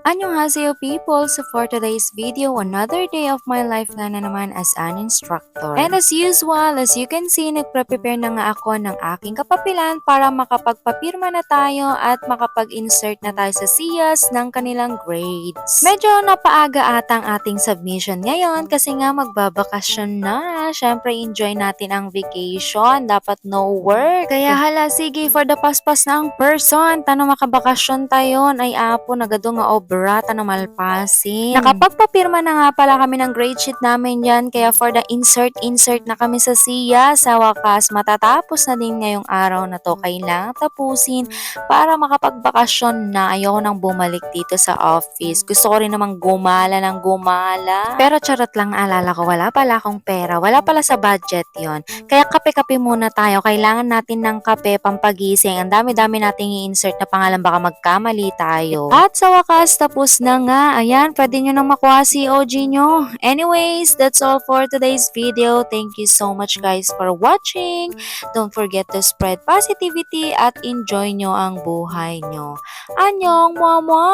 Annyeonghaseyo people! So for today's video, another day of my life nga na naman as an instructor. And as usual, as you can see, nagpre-prepare na nga ako ng aking kapapilan para makapagpapirma na tayo at makapag-insert na tayo sa SIAS ng kanilang grades. Medyo napaaga ata ang ating submission ngayon kasi nga magbabakasyon na. Siyempre, enjoy natin ang vacation. Dapat no work. Kaya hala, sige, for the paspas na ang person. Tanong makabakasyon tayo, ay apo, nagado nga obra, tanong malpasin. Nakapagpapirma na nga pala kami ng grade sheet namin yan. Kaya for the insert, insert na kami sa SIA. Sa wakas, matatapos na din ngayong araw na to. Kailangan tapusin para makapagbakasyon na. Ayoko nang bumalik dito sa office. Gusto ko rin namang gumala ng gumala. Pero charot lang alala ko, wala pala akong pera. Wala pala sa budget yon. Kaya kape-kape muna tayo. Kailangan natin ng kape pampagising. Ang dami-dami nating i-insert na pangalan baka magkamali tayo. At sa wakas, tapos na nga. Ayan, pwede nyo nang makuha si OG nyo. Anyways, that's all for today's video. Thank you so much guys for watching. Don't forget to spread positivity at enjoy nyo ang buhay nyo. Anyong, mama!